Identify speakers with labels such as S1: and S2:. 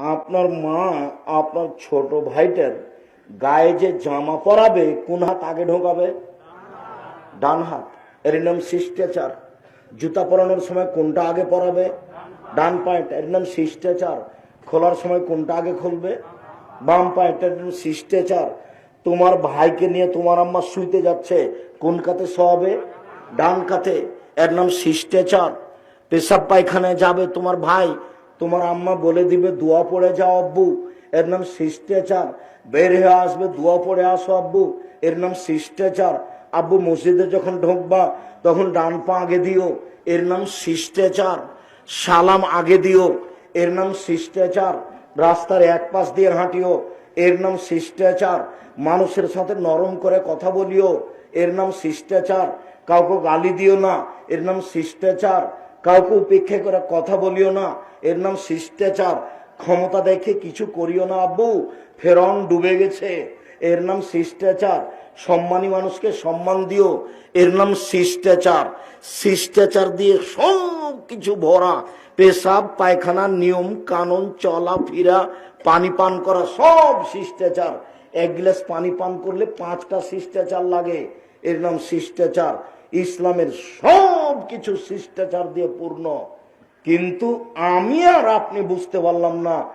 S1: আপনার মা, আপনার ছোট ভাইটার গায়ে যে জামা পরাবে, কোন হাত আগে ঢোকাবে? ডান হাত। এর নাম শিষ্টাচার। জুতা পরানোর সময় কোনটা আগে পরাবে? ডান পায়েট এর নাম শিষ্টাচার। খোলার সময় কোনটা আগে খুলবে? বাম পায়েট এর শিষ্টাচার। তোমার ভাইকে নিয়ে তোমার আম্মা শুইতে যাচ্ছে, কোন কাতে শোয়াবে? ডান কাতে। এর নাম শিষ্টাচার। পেশাব পায়খানায় যাবে তোমার ভাই তোমার আম্মা বলে দিবে, দোয়া পড়ে যাও আব্বু। এর নাম শিষ্টাচার। বের হয়ে আসবে, দোয়া পড়ে আসো আব্বু। এর নাম শিষ্টাচার। আব্বু মসজিদে যখন ঢুকবা, তখন ডান পা আগে দিও, এর নাম শিষ্টাচার। সালাম আগে দিও, এর নাম শিষ্টাচার। রাস্তার এক পাশ দিয়ে হাঁটিও, এর নাম শিষ্টাচার। মানুষের সাথে নরম করে কথা বলিও, এর নাম শিষ্টাচার। কাউকে গালি দিও না, এর নাম শিষ্টাচার। কাউকে উপেক্ষা করে কথা বলিও না। এর নাম শিষ্টাচার। ক্ষমতা দেখে কিছু করিও না, আব্বু। ফেরন ডুবে গেছে। এর নাম শিষ্টাচার। সম্মানী মানুষকে সম্মান দিও। এর নাম শিষ্টাচার। শিষ্টাচার দিয়ে সব কিছু ভরা। পেশাব, পায়খানা, নিয়ম, কানুন চলা ফিরা পানি পান করা সব শিষ্টাচার। এক গ্লাস পানি পান করলে পাঁচটা শিষ্টাচার লাগে। এর নাম শিষ্টাচার। ইসলামের সব কিছু শিষ্টাচার দিয়ে পূর্ণ। কিন্তু আমি আর আপনি বুঝতে পারলাম না।